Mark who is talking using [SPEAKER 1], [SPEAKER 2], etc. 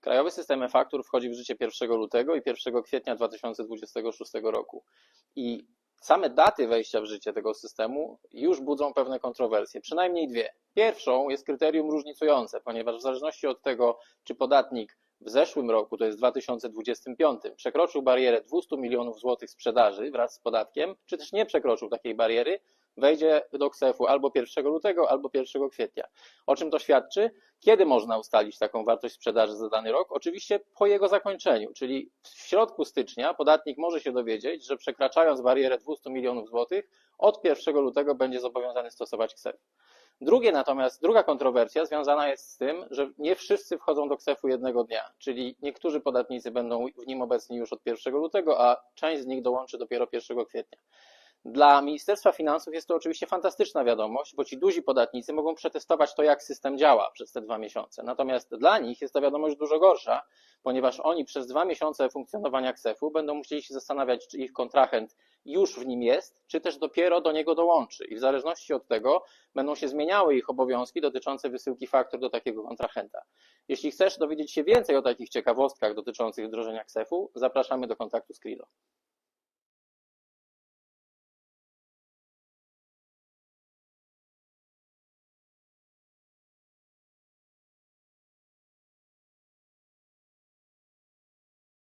[SPEAKER 1] Krajowy system e-faktur wchodzi w życie 1 lutego i 1 kwietnia 2026 roku. I same daty wejścia w życie tego systemu już budzą pewne kontrowersje, przynajmniej dwie. Pierwszą jest kryterium różnicujące, ponieważ w zależności od tego, czy podatnik w zeszłym roku, to jest 2025, przekroczył barierę 200 milionów złotych sprzedaży wraz z podatkiem, czy też nie przekroczył takiej bariery, wejdzie do KSEF-u albo 1 lutego, albo 1 kwietnia. O czym to świadczy? Kiedy można ustalić taką wartość sprzedaży za dany rok? Oczywiście po jego zakończeniu, czyli w środku stycznia podatnik może się dowiedzieć, że przekraczając barierę 200 milionów złotych, od 1 lutego będzie zobowiązany stosować KSEF. Drugie natomiast, druga kontrowersja związana jest z tym, że nie wszyscy wchodzą do KSEF-u jednego dnia, czyli niektórzy podatnicy będą w nim obecni już od 1 lutego, a część z nich dołączy dopiero 1 kwietnia. Dla Ministerstwa Finansów jest to oczywiście fantastyczna wiadomość, bo ci duzi podatnicy mogą przetestować to, jak system działa przez te dwa miesiące. Natomiast dla nich jest ta wiadomość dużo gorsza, ponieważ oni przez dwa miesiące funkcjonowania KSEF-u będą musieli się zastanawiać, czy ich kontrahent już w nim jest, czy też dopiero do niego dołączy. I w zależności od tego będą się zmieniały ich obowiązki dotyczące wysyłki faktur do takiego kontrahenta. Jeśli chcesz dowiedzieć się więcej o takich ciekawostkach dotyczących wdrożenia KSEF-u, zapraszamy do kontaktu z Krilo.